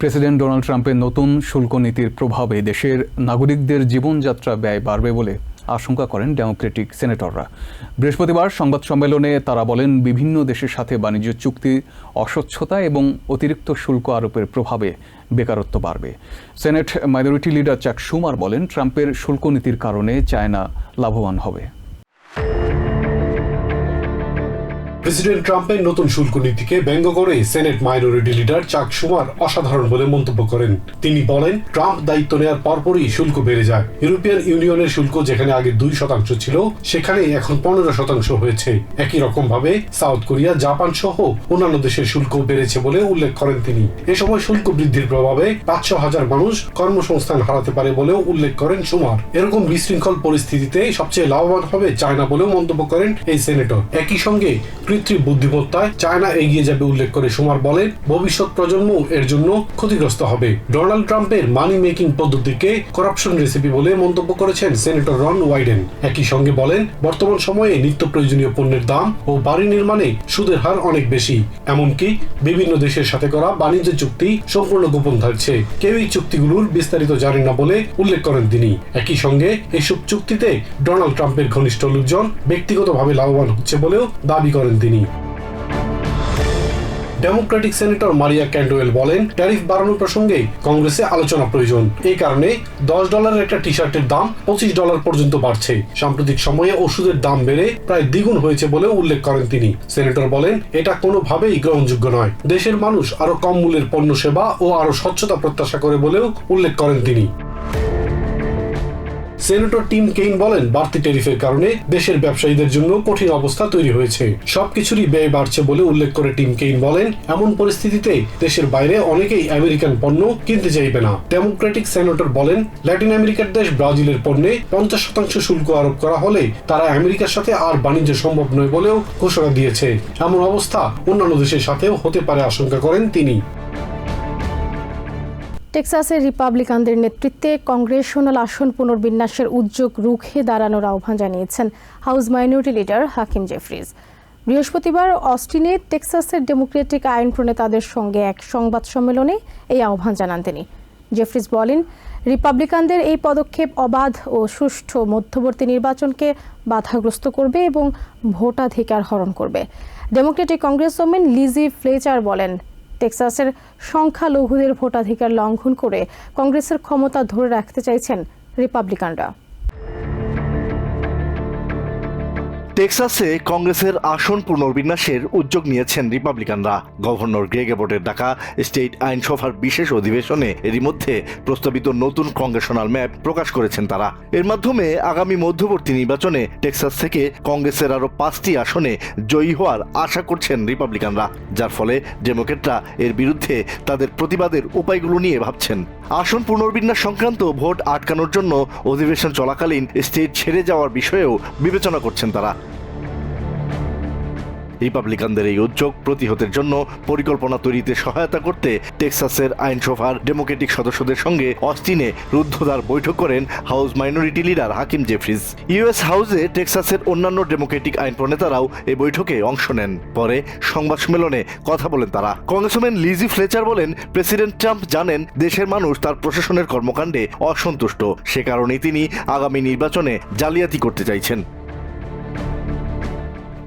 President Donald ট্রাম্পের নতুন শুল্ক নীতির প্রভাবে দেশের নাগরিকদের জীবনযাত্রা ব্যয় বাড়বে বলে আশঙ্কা করেন ডেমোক্রেটিক সেনেটররা। বৃহস্পতিবার সংবাদ সম্মেলনে তারা বলেন, বিভিন্ন দেশের সাথে বাণিজ্য চুক্তি, অস্বচ্ছতা এবং অতিরিক্ত শুল্ক আরোপের প্রভাবে বেকারত্ব বাড়বে। সেনেট মাইনরিটি লিডার চাক সুমার বলেন, ট্রাম্পের শুল্ক নীতির কারণে চায়না লাভবান হবে। প্রেসিডেন্ট ট্রাম্পের নতুন শুল্ক নীতিকে ব্যঙ্গ করে সেনেট মাইনরিটি লিডার চাক সুমার অসাধারণ বলে মন্তব্য করেন। তিনি বলেন, ট্রাম্প দায়িত্ব নেওয়ার পরপরই শুল্ক বেড়ে যায়। ইউরোপিয়ান ইউনিয়নের শুল্ক যেখানে আগে দুই শতাংশ ছিল সেখানে এখন পনেরো শতাংশ হয়েছে। একই রকম ভাবে সাউথ কোরিয়া, জাপান সহ অন্যান্য দেশের শুল্ক বেড়েছে বলে উল্লেখ করেন তিনি। এ সময় শুল্ক বৃদ্ধির প্রভাবে পাঁচশো হাজার মানুষ কর্মসংস্থান হারাতে পারে বলেও উল্লেখ করেন সুমার। এরকম বিশৃঙ্খল পরিস্থিতিতে সবচেয়ে লাভবান হবে চায়না বলেও মন্তব্য করেন এই সেনেটর। একই সঙ্গে কৃত্রিম বুদ্ধিমত্তায় চায়না এগিয়ে যাবে উল্লেখ করে সুমার বলেন ভবিষ্যৎ প্রজন্ম এর জন্য ক্ষতিগ্রস্ত হবে। ডোনাল্ড ট্রাম্পের মানি মেকিং পদ্ধতিকে করাপশন রেসিপি বলে মন্তব্য করেছেন সেনেটর রন ওয়াইডেন। একই সঙ্গে বলেন, বর্তমান সময়ে নিত্য প্রয়োজনীয় পণ্যের দাম ও বাড়ি নির্মাণে সুদের হার অনেক বেশি। এমনকি বিভিন্ন দেশের সাথে করা বাণিজ্য চুক্তি সম্পূর্ণ গোপন থাকছে। কেউ এই চুক্তিগুলোর বিস্তারিত জানেন না বলে উল্লেখ করেন তিনি। একই সঙ্গে এসব চুক্তিতে ডোনাল্ড ট্রাম্পের ঘনিষ্ঠ লোকজন ব্যক্তিগতভাবে লাভবান হচ্ছে বলেও দাবি করেন তিনি। ডেমোক্রেটিক সেনেটর মারিয়া ক্যান্ডোয়েল বলেন, ট্যারিফ বাড়ানো প্রসঙ্গে কংগ্রেসে আলোচনা প্রয়োজন। এই কারণে দশ ডলারের একটা টি শার্টের দাম পঁচিশ ডলার পর্যন্ত বাড়ছে। সাম্প্রতিক সময়ে ওষুধের দাম বেড়ে প্রায় দ্বিগুণ হয়েছে বলে উল্লেখ করেন তিনি। সেনেটর বলেন, এটা কোনোভাবেই গ্রহণযোগ্য নয়। দেশের মানুষ আরও কম মূল্যের পণ্য সেবা ও আরও স্বচ্ছতা প্রত্যাশা করে বলেও উল্লেখ করেন তিনি। সেনেটর টিম কেইন বলেন, বাড়তি ট্যারিফের কারণে দেশের ব্যবসায়ীদের জন্য কঠিন অবস্থা তৈরি হয়েছে। সবকিছুরই ব্যয় বাড়ছে বলে উল্লেখ করে টিম কেইন বলেন, এমন পরিস্থিতিতে দেশের বাইরে অনেকেই আমেরিকান পণ্য কিনতে চাইবে না। ডেমোক্রেটিক সেনেটর বলেন ল্যাটিন আমেরিকার দেশ ব্রাজিলের পণ্যে পঞ্চাশ শতাংশ শুল্ক আরোপ করা হলে তারা আমেরিকার সাথে আর বাণিজ্য সম্ভব নয় বলেও ঘোষণা দিয়েছে। এমন অবস্থা অন্যান্য দেশের সাথেও হতে পারে, আশঙ্কা করেন তিনি। টেক্সাসের রিপাবলিকানদের নেতৃত্বে কংগ্রেশনাল আসন পুনর্বিন্যাসের উদ্যোগ রুখে দাঁড়ানোর আহ্বান জানিয়েছেন house minority leader Hakeem Jeffries. বৃহস্পতিবার অস্টিনে টেক্সাসের ডেমোক্রেটিক আইন প্রণেতাদের সঙ্গে এক সংবাদ সম্মেলনে এই আহ্বান জানান তিনি। জেফরিজ বলেন, রিপাবলিকানদের এই পদক্ষেপ অবাধ ও সুষ্ঠু মধ্যবর্তী নির্বাচনকে বাধাগ্রস্ত করবে এবং ভোটাধিকার হরণ করবে। Democratic congress congressman Lizzie Fletcher বলেন টেক্সাসের সংখ্যালঘুদের ভোটাধিকার লঙ্ঘন করে কংগ্রেসের ক্ষমতা ধরে রাখতে চাইছেন রিপাবলিকানরা। টেক্সাসে কংগ্রেসের আসন পুনর্বিন্যাসের উদ্যোগ নিয়েছেন রিপাবলিকানরা। গভর্নর গ্রেগ এবটের ডাকা স্টেট আইনসভার বিশেষ অধিবেশনে এরই মধ্যে প্রস্তাবিত নতুন কংগ্রেশনাল ম্যাপ প্রকাশ করেছেন তারা। এর মাধ্যমে আগামী মধ্যবর্তী নির্বাচনে টেক্সাস থেকে কংগ্রেসের আরও পাঁচটি আসনে জয়ী হওয়ার আশা করছেন রিপাবলিকানরা, যার ফলে ডেমোক্রেটরা এর বিরুদ্ধে তাদের প্রতিবাদের উপায়গুলো নিয়ে ভাবছেন। আসন পুনর্বিন্যাস সংক্রান্ত ভোট আটকানোর জন্য অধিবেশন চলাকালীন স্টেট ছেড়ে যাওয়ার বিষয়েও বিবেচনা করছেন তারা। রিপাবলিকানদের এই উদ্যোগ প্রতিহতের জন্য পরিকল্পনা তৈরিতে সহায়তা করতে টেক্সাসের আইনসভার ডেমোক্রেটিক সদস্যদের সঙ্গে অস্টিনে রুদ্ধদ্বার বৈঠক করেন house minority leader Hakeem Jeffries. US হাউসে টেক্সাসের অন্যান্য ডেমোক্রেটিক আইন প্রণেতারাও এই বৈঠকে অংশ নেন। পরে সংবাদ সম্মেলনে কথা বলেন তারা। কংগ্রেসম্যান লিজি ফ্লেচার বলেন, প্রেসিডেন্ট ট্রাম্প জানেন দেশের মানুষ তার প্রশাসনের কর্মকাণ্ডে অসন্তুষ্ট। সে কারণে তিনি আগামী নির্বাচনে জালিয়াতি করতে চাইছেন।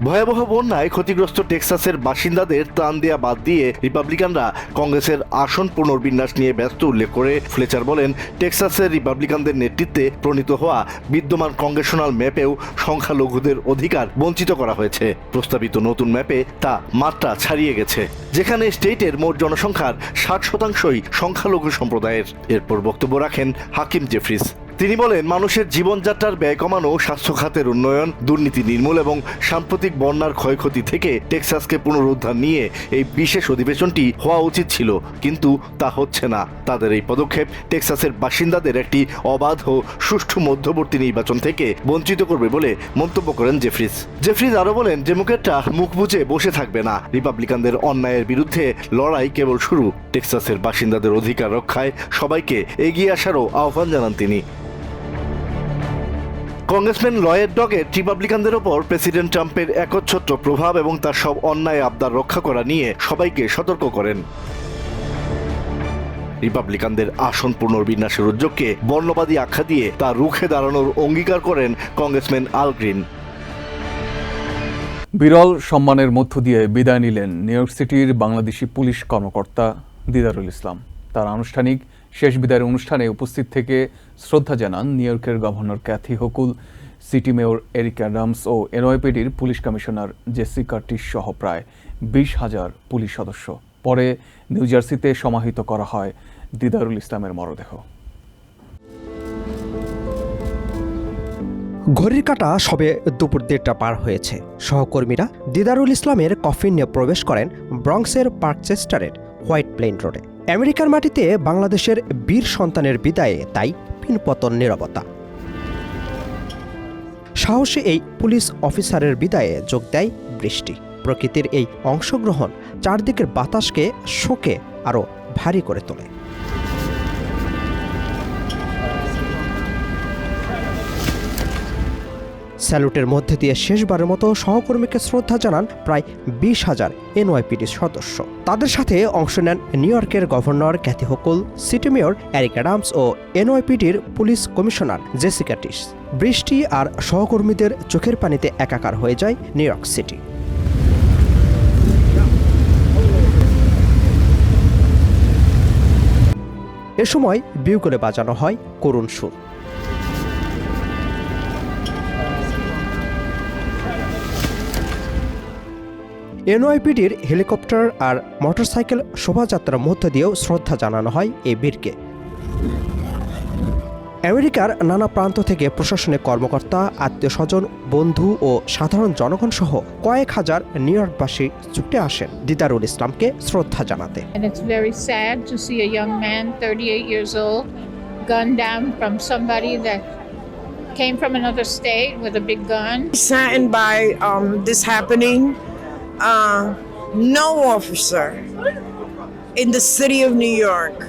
ভয়াবহ বন্যায় ক্ষতিগ্রস্ত টেক্সাসের বাসিন্দাদের ত্রাণ দেয়া বাদ দিয়ে রিপাবলিকানরা কংগ্রেসের আসন পুনর্বিন্যাস নিয়ে ব্যস্ত উল্লেখ করে ফ্লেচার বলেন, টেক্সাসের রিপাবলিকানদের নেতৃত্বে প্রণীত হওয়া বিদ্যমান কংগ্রেশনাল ম্যাপেও সংখ্যালঘুদের অধিকার বঞ্চিত করা হয়েছে। প্রস্তাবিত নতুন ম্যাপে তা মাত্রা ছাড়িয়ে গেছে, যেখানে স্টেটের মোট জনসংখ্যার ষাট শতাংশই সংখ্যালঘু সম্প্রদায়ের। এরপর বক্তব্য রাখেন হাকিম জেফরিস। তিনি বলেন, মানুষের জীবনযাত্রার ব্যয় কমানো, স্বাস্থ্য খাতের উন্নয়ন, দুর্নীতি নির্মূল এবং সাম্প্রতিক বন্যার ক্ষয়ক্ষতি থেকে টেক্সাসকে পুনরুদ্ধার নিয়ে এই বিশেষ অধিবেশনটি হওয়া উচিত ছিল, কিন্তু তা হচ্ছে না। তাদের এই পদক্ষেপ টেক্সাসের বাসিন্দাদের একটি অবাধ ও সুষ্ঠু মধ্যবর্তী নির্বাচন থেকে বঞ্চিত করবে বলে মন্তব্য করেন জেফরিজ জেফরিজ আরও বলেন ডেমোক্রেটরা মুখ বুঝে বসে থাকবে না। রিপাবলিকানদের অন্যায়ের বিরুদ্ধে লড়াই কেবল শুরু। টেক্সাসের বাসিন্দাদের অধিকার রক্ষায় সবাইকে এগিয়ে আসারও আহ্বান জানান তিনি। কংগ্রেসম্যান, লয়ের ডগেট রিপাবলিকানদের ওপর প্রেসিডেন্ট ট্রাম্পের একচ্ছত্র প্রভাব এবং তার সব অন্যায় আবদার রক্ষা করা নিয়ে সবাইকে সতর্ক করেন। রিপাবলিকানদের আসন পুনর্বিন্যাসের উদ্যোগকে বর্ণবাদী আখ্যা দিয়ে তা রুখে দাঁড়ানোর অঙ্গীকার করেন কংগ্রেসম্যান আল গ্রিন। বিরল সম্মানের মধ্য দিয়ে বিদায় নিলেন নিউ ইয়র্ক সিটির বাংলাদেশি পুলিশ কর্মকর্তা দিদারুল ইসলাম। তার আনুষ্ঠানিক শেষ বিদায়ের অনুষ্ঠানে উপস্থিত থেকে শ্রদ্ধা জানান নিউ ইয়র্কের governor Kathy Hochul, city mayor Eric Adams ও এনওয়াইপিডির পুলিশ কমিশনার জেসি কার্টিস সহ প্রায় বিশ হাজার পুলিশ সদস্য। পরে নিউ জার্সিতে সমাহিত করা হয় দিদারুল ইসলামের মরদেহ। ঘড়ির কাঁটা সবে দুপুর দেড়টা পার হয়েছে। সহকর্মীরা দিদারুল ইসলামের কফিন নিয়ে প্রবেশ করেন ব্রঙ্কসের পার্কচেস্টারের হোয়াইট প্লেন রোডে। আমেরিকার মাটিতে বাংলাদেশের বীর সন্তানের বিদায়ে তাই পিনপতন নিরবতা। সাহসী এই পুলিশ অফিসারের বিদায়ে যোগ দেয় বৃষ্টি। প্রকৃতির এই অংশগ্রহণ চারদিকের বাতাসকে, শোকে আরও ভারী করে তোলে। স্যালুটের মধ্যে দিয়ে শেষবারের মতো সহকর্মীকে শ্রদ্ধা জানান প্রায় বিশ হাজার এনওয়াইপিডির সদস্য। তাদের সাথে অংশ নেন নিউ ইয়র্কের governor Kathy Hochul, city mayor Eric Adams ও এনওয়াইপিডির পুলিশ কমিশনার জেসিকা টিস। বৃষ্টি আর সহকর্মীদের চোখের পানিতে একাকার হয়ে যায় নিউ ইয়র্ক সিটি। এ সময় বিউগলে বাজানো হয় করুণ সুর। এনওয়াইপিডির হেলিকপ্টার আর মোটরসাইকেল শোভাযাত্রার মধ্য দিয়েও শ্রদ্ধা জানানো হয় এই বীরকে আমেরিকার নানা প্রান্ত থেকে প্রশাসনিক কর্মকর্তা আত্মীয় স্বজন বন্ধু ও সাধারণ জনগণ সহ কয়েক হাজার নিউ ইয়র্কবাসী ছুটে আসেন দিদারুল ইসলামকে শ্রদ্ধা জানাতে And it's very sad to see a young man, 38 years old, gunned down from somebody that came from another state with a big gun. saddened by um, this happening. Uh, no officer in the city of New York,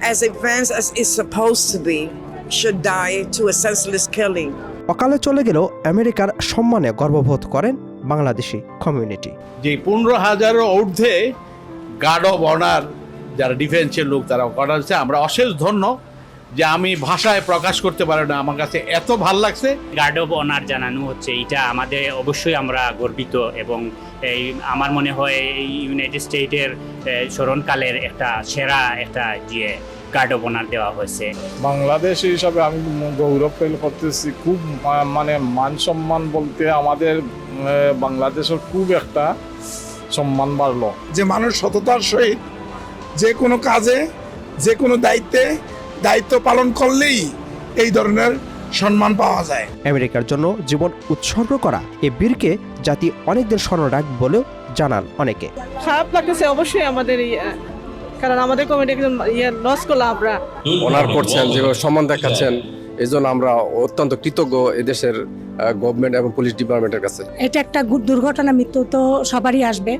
as advanced as it's supposed to be, should die to a senseless killing. অকালে চলে গেল আমেরিকার সম্মানে গর্ববোধ করেন Bangladeshi community যে পনেরো হাজারের ঊর্ধ্বে গার্ড অফ অনার যারা ডিফেন্সের লোক তারা করা হচ্ছে আমরা অশেষ ধন্য যে আমি ভাষায় প্রকাশ করতে পারি না। আমার কাছে এত ভালো লাগছে। গার্ড অফ অনার জানানো হচ্ছে এটা আমাদের অবশ্যই আমরা গর্বিত এবং এই আমার মনে হয় এই ইউনাইটেড স্টেটের স্মরণকালের একটা সেরা একটা যে গার্ড অফ অনার দেওয়া হয়েছে। বাংলাদেশ হিসাবে আমি গৌরব ফিল করতেছি খুব মানে মান সম্মান বলতে আমাদের বাংলাদেশের খুব একটা সম্মান বাড়লো। যে মানুষ সততার সহিত যে কোনো কাজে যে কোনো দায়িত্বে দায়িত্ব পালন করলেই এই ধরনের সম্মান পাওয়া যায়। আমেরিকার জন্য জীবন উৎসর্গ করা এ বীরকে জাতি অনেকদের স্মরণ রাখবে বলেও জানান অনেকে। খারাপ লাগতেছে অবশ্যই আমাদের কারণ আমাদের কমিটি একজন ইয়ে লস করলাম আমরা। অনার করছেন যে সম্মান দেখাচ্ছেন এই জন্য আমরা অত্যন্ত কৃতজ্ঞ এদেশের গভর্নমেন্ট এবং পুলিশ ডিপার্টমেন্টের কাছে। এটা একটা দুর্ঘটনা মৃত্যু তো সবারই আসবে।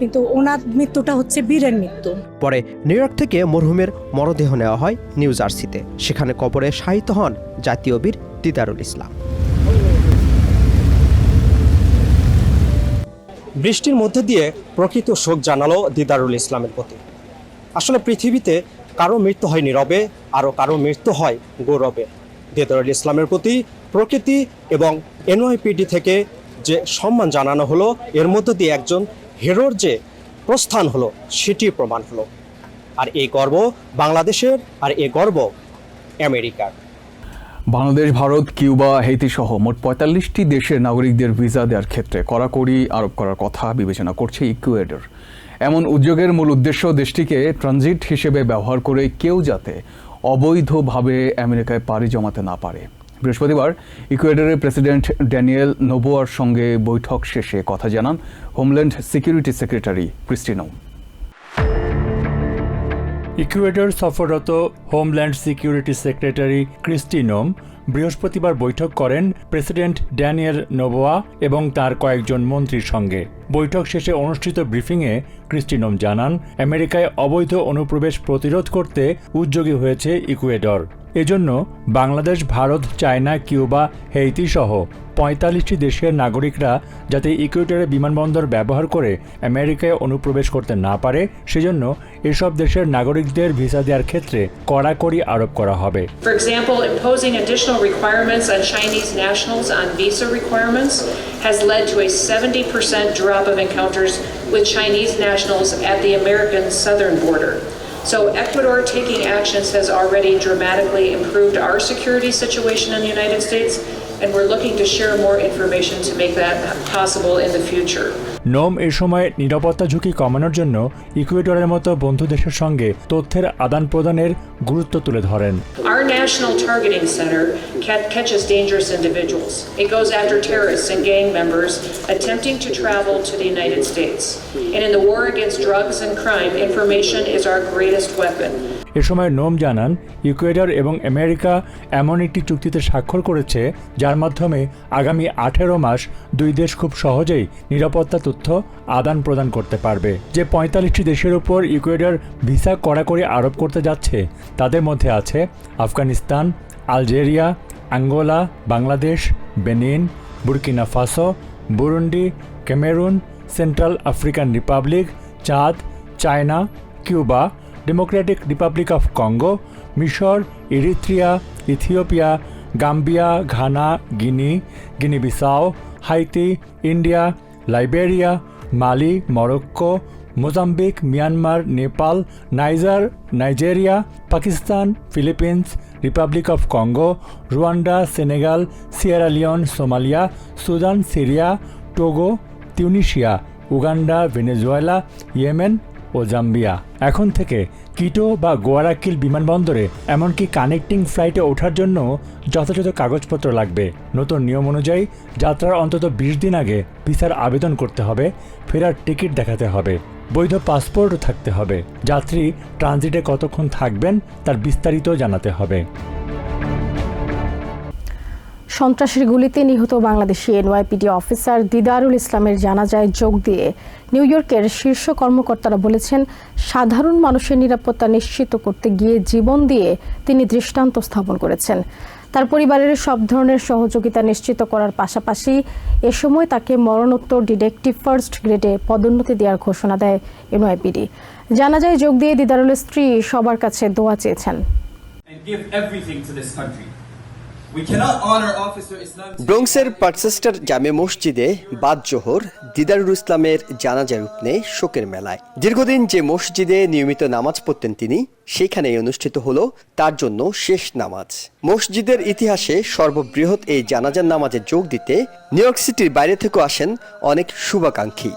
কিন্তু ওনার মৃত্যুটা হচ্ছে বীরের মৃত্যু। পরে নিউ ইয়র্ক থেকে মরহুমের মরদেহ নেওয়া হয় নিউ জার্সিতে। সেখানে কবরে শায়িত হন জাতীয় বীর দিদারুল ইসলাম। বৃষ্টির মধ্যে দিয়ে প্রকৃত শোক জানালো দিদারুল ইসলামের প্রতি। আসলে পৃথিবীতে কারও মৃত্যু হয় নীরবে আরও কারও মৃত্যু হয় গৌরবে। দিদারুল ইসলামের প্রতি প্রকৃতি এবং এনওয়াইপিডি থেকে যে সম্মান জানানো হলো এর মধ্য দিয়ে একজন হিরোর যে প্রস্থান হলো সেটি প্রমাণ হলো। আর এই গর্ব বাংলাদেশের, আর এই গর্ব আমেরিকার। বাংলাদেশ, ভারত, কিউবা, হেইতি সহ মোট পঁয়তাল্লিশটি দেশের নাগরিকদের ভিসা দেওয়ার ক্ষেত্রে কড়াকড়ি আরোপ করার কথা বিবেচনা করছে ইকুয়েডর। এমন উদ্যোগের মূল উদ্দেশ্য দেশটিকে ট্রানজিট হিসেবে ব্যবহার করে কেউ যাতে অবৈধভাবে আমেরিকায় পাড়ি জমাতে না পারে। বৃহস্পতিবার ইকুয়েডরের প্রেসিডেন্ট ড্যানিয়েল নোবোয়ার সঙ্গে বৈঠক শেষে কথা জানান homeland security secretary Kristi Noem. Ecuador সফররত homeland security secretary Kristi Noem বৃহস্পতিবার বৈঠক করেন প্রেসিডেন্ট ড্যানিয়েল নোবোয়া এবং তার কয়েকজন মন্ত্রীর সঙ্গে। বৈঠক শেষে অনুষ্ঠিত ব্রিফিংয়ে ক্রিস্টিনোম জানান, আমেরিকায় অবৈধ অনুপ্রবেশ প্রতিরোধ করতে উদ্যোগী হয়েছে ইকুয়েডর। এজন্য বাংলাদেশ, ভারত, চায়না, কিউবা হেইতিসহ পঁয়তাল্লিশটি দেশের নাগরিকরা যাতে ইকুয়েটারে বিমানবন্দর ব্যবহার করে আমেরিকায় অনুপ্রবেশ করতে না পারে, সেজন্য এসব দেশের নাগরিকদের ভিসা দেওয়ার ক্ষেত্রে কড়াকড়ি আরোপ করা হবে with Chinese nationals at the American southern border. So, Ecuador taking actions has already dramatically improved our security situation in the United States, and we're looking to share more information to make that possible in the future. নোম এ সময় নিরাপত্তা ঝুঁকি কমানোর জন্য ইকুয়েডরের মতো বন্ধু দেশের সঙ্গে তথ্যের আদান প্রদানের গুরুত্ব তুলে ধরেন Our National Targeting Center ca- catches dangerous individuals. It goes after terrorists and gang members attempting to travel to the United States. And in the war against drugs and crime, information is our greatest weapon. এ সময় নোম জানান, Ecuador এবং America এমন একটি চুক্তিতে স্বাক্ষর করেছে, যার মাধ্যমে আগামী আঠেরো মাস দুই দেশ খুব সহজেই নিরাপত্তা তথ্য আদান প্রদান করতে পারবে। যে পঁয়তাল্লিশটি দেশের উপর ইকুয়েডর ভিসা কড়াকড়ি আরোপ করতে যাচ্ছে, তাদের মধ্যে আছে Afghanistan, Algeria, Angola, Bangladesh, Benin, Burkina Faso, Burundi, Cameroon, central African republic, Chad, China, Cuba democratic republic of Congo মিশর Eritrea Ethiopia Gambia Ghana Guinea Guinea Bissau Haiti India Liberia Mali Morocco Mozambique Myanmar Nepal Niger Nigeria Pakistan Philippines republic of Congo Rwanda Senegal Sierra Leone Somalia Sudan Syria Togo Tunisia Uganda Venezuela Yemen O Zambia. এখন থেকে কিটো বা গোয়ারাকিল বিমানবন্দরে এমনকি connecting ফ্লাইটে ওঠার জন্য যথাযথ কাগজপত্র লাগবে। নতুন নিয়ম অনুযায়ী যাত্রার অন্তত বিশ দিন আগে ভিসার আবেদন করতে হবে, ফেরার টিকিট দেখাতে হবে, বৈধ পাসপোর্টও থাকতে হবে। যাত্রী ট্রানজিটে কতক্ষণ থাকবেন তার বিস্তারিত জানাতে হবে। সন্ত্রাসের গুলিতে নিহত বাংলাদেশি এনওয়াইপিডি অফিসার দিদারুল ইসলামের জানাজায় যোগ দিয়ে নিউ ইয়র্কের শীর্ষ কর্মকর্তারা বলেছেন, সাধারণ মানুষের নিরাপত্তা নিশ্চিত করতে গিয়ে জীবন দিয়ে তিনি দৃষ্টান্ত স্থাপন করেছেন। তার পরিবারের সব ধরনের সহযোগিতা নিশ্চিত করার পাশাপাশি এ সময় তাকে মরণোত্তর ডিটেকটিভ ফার্স্ট গ্রেডে পদোন্নতি দেওয়ার ঘোষণা দেয় এনওয়াইপিডি জানাজায় যোগ দিয়ে দিদারুলের স্ত্রী সবার কাছে দোয়া চেয়েছেন। ব্রোংসের পার্চেস্টার জামে মসজিদে বাদ জোহর, দিদারুল ইসলামের জানাজা রূপ নেয় শোকের মেলায়। দীর্ঘদিন যে মসজিদে নিয়মিত নামাজ পড়তেন তিনি, সেখানেই অনুষ্ঠিত হল তার জন্য শেষ নামাজ। মসজিদের ইতিহাসে সর্ববৃহৎ এই জানাজার নামাজে যোগ দিতে নিউ ইয়র্ক সিটির বাইরে থেকেও আসেন অনেক শুভাকাঙ্ক্ষী।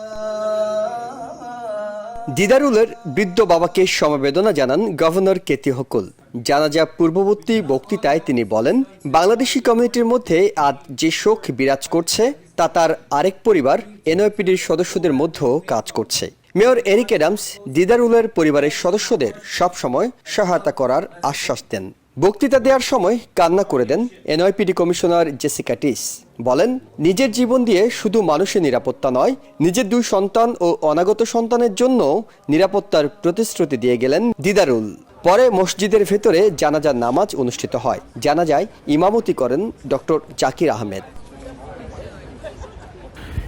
দিদারুলের বৃদ্ধ বাবাকে সমবেদনা জানান গভর্নর কেতি হকুল। জানাজা পূর্ববর্তী বক্তৃতায় তিনি বলেন, বাংলাদেশি কমিউনিটির মধ্যে আজ যে শোক বিরাজ করছে, তা তার আরেক পরিবার, এনওপিডির সদস্যদের মধ্যেও কাজ করছে। মেয়র এরিক অ্যাডামস দিদারুলের পরিবারের সদস্যদের সবসময় সহায়তা করার আশ্বাস দেন। বক্তৃতা দেওয়ার সময় কান্না করে দেন এনওয়াইপিডি কমিশনার জেসিকা টিস। বলেন, নিজের জীবন দিয়ে শুধু মানুষের নিরাপত্তা নয়, নিজের দুই সন্তান ও অনাগত সন্তানের জন্য নিরাপত্তার প্রতিশ্রুতি দিয়ে গেলেন দিদারুল। পরে মসজিদের ভেতরে জানাজার নামাজ অনুষ্ঠিত হয়। জানাজায় ইমামতি করেন ডক্টর জাকির আহমেদ।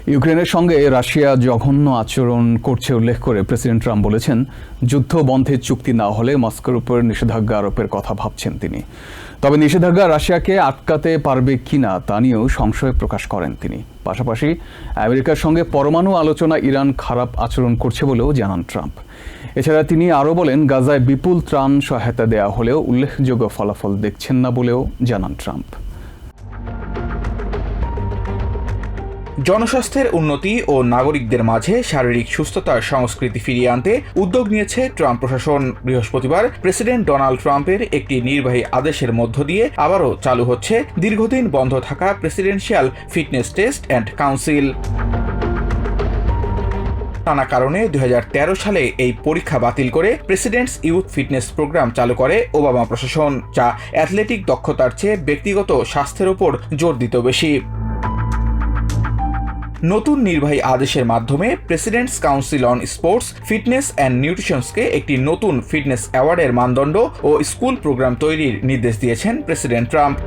ইউক্রেনের সঙ্গে রাশিয়া জঘন্য আচরণ করছে উল্লেখ করে প্রেসিডেন্ট ট্রাম্প বলেছেন, যুদ্ধ বন্ধের চুক্তি না হলে মস্কোর উপর নিষেধাজ্ঞা আরোপের কথা ভাবছেন তিনি। তবে নিষেধাজ্ঞা রাশিয়াকে আটকাতে পারবে কিনা তা নিয়েও সংশয় প্রকাশ করেন তিনি। পাশাপাশি আমেরিকার সঙ্গে পরমাণু আলোচনা ইরান খারাপ আচরণ করছে বলেও জানান ট্রাম্প। এছাড়া তিনি আরও বলেন, গাজায় বিপুল ত্রাণ সহায়তা দেয়া হলেও উল্লেখযোগ্য ফলাফল দেখছেন না বলেও জানান ট্রাম্প। জনস্বাস্থ্যের উন্নতি ও নাগরিকদের মাঝে শারীরিক সুস্থতার সংস্কৃতি ফিরিয়ে আনতে উদ্যোগ নিয়েছে ট্রাম্প প্রশাসন। বৃহস্পতিবার প্রেসিডেন্ট ডোনাল্ড ট্রাম্পের একটি নির্বাহী আদেশের মধ্য দিয়ে আবারও চালু হচ্ছে দীর্ঘদিন বন্ধ থাকা presidential fitness test and council. নানা কারণে দু হাজার তেরো সালে এই পরীক্ষা বাতিল করে প্রেসিডেন্টস ইউথ ফিটনেস প্রোগ্রাম চালু করে ওবামা প্রশাসন, যা অ্যাথলেটিক দক্ষতার চেয়ে ব্যক্তিগত স্বাস্থ্যের ওপর জোর দিত বেশি। নতুন নির্বাহী আদেশের মাধ্যমে president's council on sports fitness and নিউট্রিশনসকে একটি নতুন ফিটনেস অ্যাওয়ার্ডের মানদণ্ড ও স্কুল প্রোগ্রাম তৈরির নির্দেশ দিয়েছেন প্রেসিডেন্ট ট্রাম্প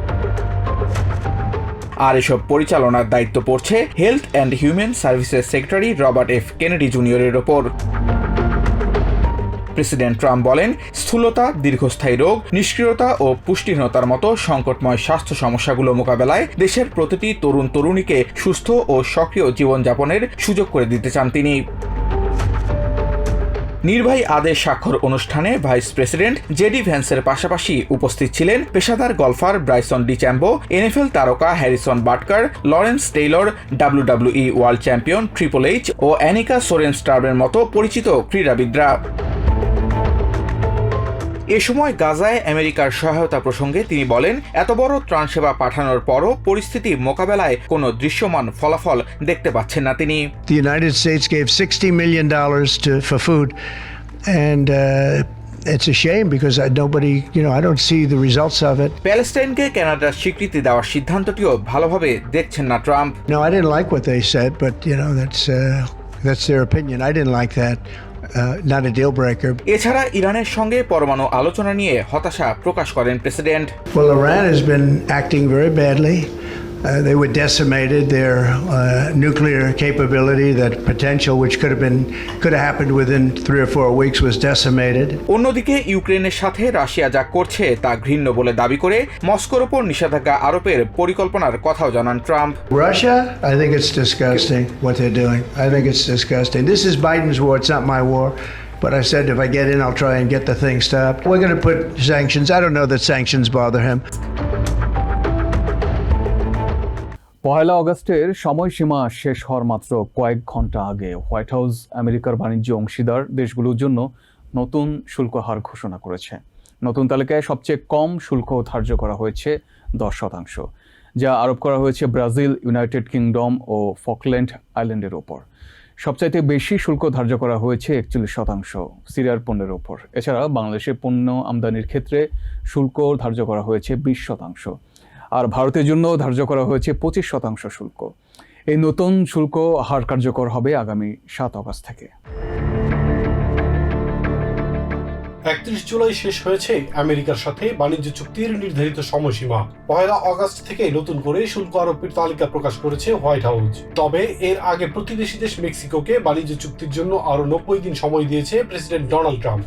আর এসব পরিচালনার দায়িত্ব পড়ছে health and human services secretary Robert F Kennedy জুনিয়রের ওপর। প্রেসিডেন্ট ট্রাম্প বলেন, স্থূলতা, দীর্ঘস্থায়ী রোগ, নিষ্ক্রিয়তা ও পুষ্টিহীনতার মতো সংকটময় স্বাস্থ্য সমস্যাগুলো মোকাবেলায় দেশের প্রতিটি তরুণ তরুণীকে সুস্থ ও সক্রিয় জীবনযাপনের সুযোগ করে দিতে চান তিনি। নির্বাহী আদেশ স্বাক্ষর অনুষ্ঠানে ভাইস প্রেসিডেন্ট জেডি ভ্যান্সের পাশাপাশি উপস্থিত ছিলেন পেশাদার গলফার ব্রাইসন ডিচ্যাম্বো, এনএফএল তারকা Harrison Butker, Lawrence Taylor, WWE world champion triple H ও অ্যানিকা সোরেন স্টার্বের মতো পরিচিত ক্রীড়াবিদরা। এ সময় গাজায় আমেরিকার সহায়তা প্রসঙ্গে তিনি বলেন এত বড় ত্রাণ সেবা পাঠানোর পরও পরিস্থিতি মোকাবেলায় কোনো দৃশ্যমান ফলাফল দেখতে পাচ্ছেন না তিনি United States gave sixty million dollars to food and It's a shame because I, nobody, you know, I don't see স্বীকৃতি দেওয়ার সিদ্ধান্তটিও ভালোভাবে দেখছেন না Trump. No, I didn't like what said, but you know, that's uh, that's their opinion. I didn't like that. Uh, not a deal breaker. এছাড়া ইরানের সঙ্গে পরমাণু আলোচনা নিয়ে হতাশা প্রকাশ করেন president Well, Iran has been acting very badly. Uh, they were decimated. Their uh, nuclear capability, that potential, which could have been could have happened within three or four weeks, was decimated. অন্যদিকে ইউক্রেনের সাথে Russia যা করছে তা ঘৃণ্য বলে দাবি করে মস্কোর ওপর নিষেধাজ্ঞা আরোপের পরিকল্পনার কথাও জানান Trump Russia, I think it's disgusting what they're doing. I think it's disgusting. This is Biden's war, it's not my war. But I said if I get in, I'll try and get the thing stopped. We're going to put sanctions. I don't know that sanctions bother him. পয়লা অগস্টের সময়সীমা শেষ হওয়ার মাত্র কয়েক ঘণ্টা আগে white house আমেরিকার বাণিজ্য অংশীদার দেশগুলোর জন্য নতুন শুল্ক হার ঘোষণা করেছে। নতুন তালিকায় সবচেয়ে কম শুল্ক ধার্য করা হয়েছে দশ শতাংশ, যা আরোপ করা হয়েছে ব্রাজিল, ইউনাইটেড কিংডম ও ফকল্যান্ড আইল্যান্ডের ওপর। সবচাইতে বেশি শুল্ক ধার্য করা হয়েছে একচল্লিশ শতাংশ সিরিয়ার পণ্যের ওপর। এছাড়া বাংলাদেশে পণ্য আমদানির ক্ষেত্রে শুল্ক ধার্য করা হয়েছে বিশ শতাংশ। আর ভারতের জন্য ধার্য করা হয়েছে পঁচিশ শতাংশ শুল্ক। এই নতুন শুল্ক হার কার্যকর হবে আগামী সাত আগস্ট থেকে। একত্রিশ জুলাই শেষ হয়েছে আমেরিকার সাথে বাণিজ্য চুক্তির নির্ধারিত সময়সীমা। পয়লা আগস্ট থেকে নতুন করে শুল্ক আরোপের তালিকা প্রকাশ করেছে হোয়াইট হাউস। তবে এর আগে প্রতিবেশী দেশ মেক্সিকোকে বাণিজ্য চুক্তির জন্য আরও নব্বই দিন সময় দিয়েছে প্রেসিডেন্ট ডোনাল্ড ট্রাম্প।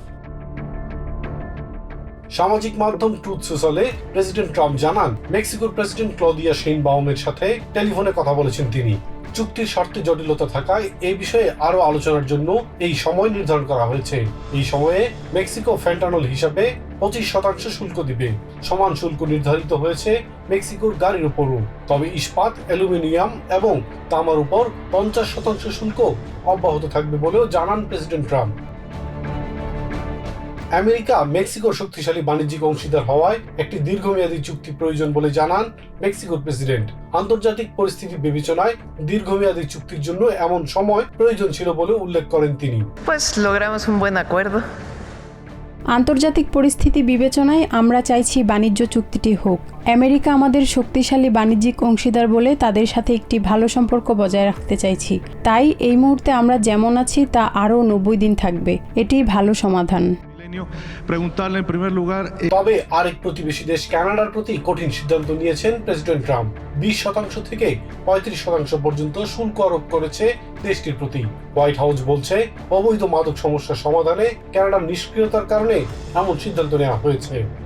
সামাজিক মাধ্যম ট্রুথ সোশ্যালে প্রেসিডেন্ট ট্রাম্প জানান, মেক্সিকোর প্রেসিডেন্ট ক্লদিয়া শেইন বাউমের সাথে টেলিফোনে কথা বলেছেন তিনি। চুক্তির শর্তে জটিলতা থাকায় এই বিষয়ে আরও আলোচনার জন্য এই সময় নির্ধারণ করা হয়েছে। এই সময়ে মেক্সিকো ফ্যান্টানল হিসাবে পঁচিশ শতাংশ শুল্ক দিবে। সমান শুল্ক নির্ধারিত হয়েছে মেক্সিকোর গাড়ির উপরও। তবে ইস্পাত, অ্যালুমিনিয়াম এবং তামার উপর পঞ্চাশ শতাংশ শুল্ক অব্যাহত থাকবে বলেও জানান প্রেসিডেন্ট ট্রাম্প। আমেরিকা মেক্সিকোর শক্তিশালী বাণিজ্যিক অংশীদার হওয়ায় একটি দীর্ঘমেয়াদী চুক্তি প্রয়োজন বলে জানান মেক্সিকোর প্রেসিডেন্ট। আন্তর্জাতিক পরিস্থিতি বিবেচনায় দীর্ঘমেয়াদী চুক্তির জন্য এমন সময় প্রয়োজন ছিল বলে উল্লেখ করেন তিনি. আন্তর্জাতিক পরিস্থিতি বিবেচনায় আমরা চাইছি বাণিজ্য চুক্তিটি হোক। আমেরিকা আমাদের শক্তিশালী বাণিজ্যিক অংশীদার বলে তাদের সাথে একটি ভালো সম্পর্ক বজায় রাখতে চাইছি। তাই এই মুহূর্তে আমরা যেমন আছি তা আরও নব্বই দিন থাকবে। এটি ভালো সমাধান। Lugar তবে আরেক প্রতিবেশী দেশ কানাডার প্রতি কঠিন সিদ্ধান্ত নিয়েছেন প্রেসিডেন্ট ট্রাম্প। বিশ শতাংশ থেকে পঁয়ত্রিশ শতাংশ পর্যন্ত শুল্ক আরোপ করেছে দেশটির প্রতি। হোয়াইট হাউস বলছে, অবৈধ মাদক সমস্যার সমাধানে কানাডার নিষ্ক্রিয়তার কারণে এমন সিদ্ধান্ত নেওয়া হয়েছে।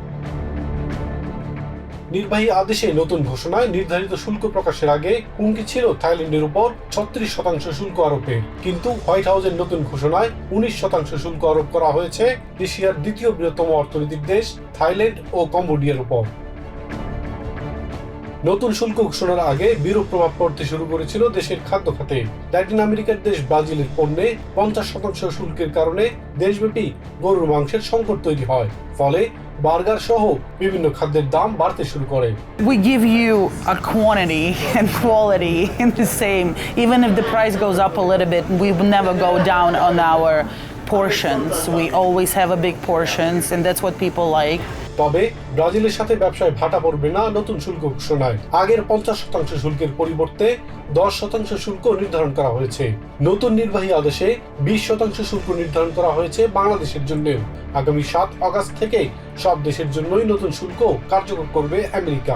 নির্বাহী আদেশে নতুন ঘোষণায় নির্ধারিত শুল্ক প্রকাশের আগে হুমকি ছিল থাইল্যান্ডের উপর ছত্রিশ শতাংশ শুল্ক আরোপের। কিন্তু হোয়াইট হাউসের নতুন ঘোষণায় উনিশ শতাংশ শুল্ক আরোপ করা হয়েছে এশিয়ার দ্বিতীয় বৃহত্তম অর্থনৈতিক দেশ থাইল্যান্ড ও কম্বোডিয়ার উপর। নতুন শুল্ক ঘোষণার আগে বিরূপ প্রভাব পড়তে শুরু করেছিল দেশের খাদ্য খাতে। ল্যাটিন আমেরিকার দেশ ব্রাজিলের পণ্যে পঞ্চাশ শতাংশ শুল্কের কারণে দেশব্যাপী গরুর মাংসের সংকট তৈরি হয়। ফলে বার্গার সহ বিভিন্ন খাদ্যের দাম বাড়তে শুরু করে We give you a quantity and quality in the same. Even if the price goes up a little bit, we will never go down on our portions. We always have a big portions, and that's what people like. তবে ব্রাজিলের সাথে ব্যবসায় ভাটা পড়বে না নতুন শুল্ক ঘোষণায়। আগের পঞ্চাশ শতাংশ শুল্কের পরিবর্তে দশ শতাংশ শুল্ক নির্ধারণ করা হয়েছে। নতুন নির্বাহী আদেশে বিশ শতাংশ শুল্ক নির্ধারণ করা হয়েছে বাংলাদেশের জন্য। আগামী সাত আগস্ট থেকে সব দেশের জন্যই নতুন শুল্ক কার্যকর করবে আমেরিকা।